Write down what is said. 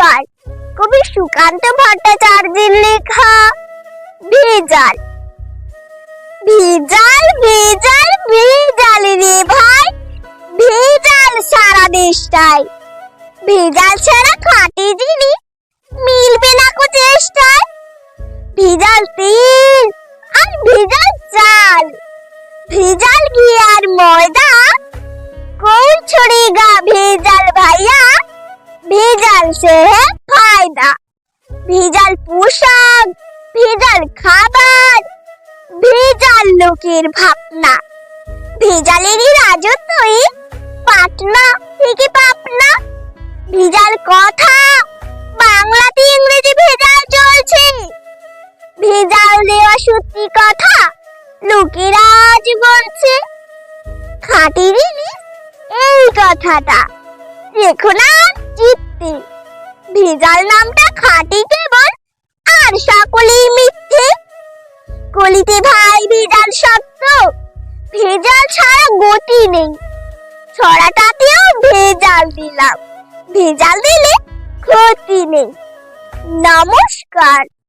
নমস্কার কবি সুকান্ত ভট্টাচার্যের লেখা, ভেজাল। ভেজাল ভেজাল ভেজাল রে ভাই। ভেজাল সারা দেশটায় ভেজাল ছাড়া খাঁটি জিনিস মিলবে না কো চেষ্টায়। ভেজাল তেল আর ভেজাল চাল। ভেজাল ঘি আর ময়দা, কোন ছড়ে গা ভেজাল সে ফায়দা ভিজাল পোশাক, ভিজাল খাবার, ভিজাল লোকের ভাবনা। ভিজালেরই রাজত্বই পাটনা থেকে পাপনা ভিজাল কথা, বাংলাতে ইংরেজি ভেজাল চলছে। ভেজাল দেওয়া সত্যি কথা, লোকেরা আজ বলছে। খাটিরি এই কথাটা। রেখো না জিততে। ভেজাল নামটা খাঁটি কেবল, আর সকলেই মিথ্যে। কলিতে ভাই, ভেজাল সত্য ভেজাল ছাড়া গতি নেই। ছড়াটাতেও ভেজাল দিলাম। ভেজাল দিলে ক্ষতি নেই। নমস্কার।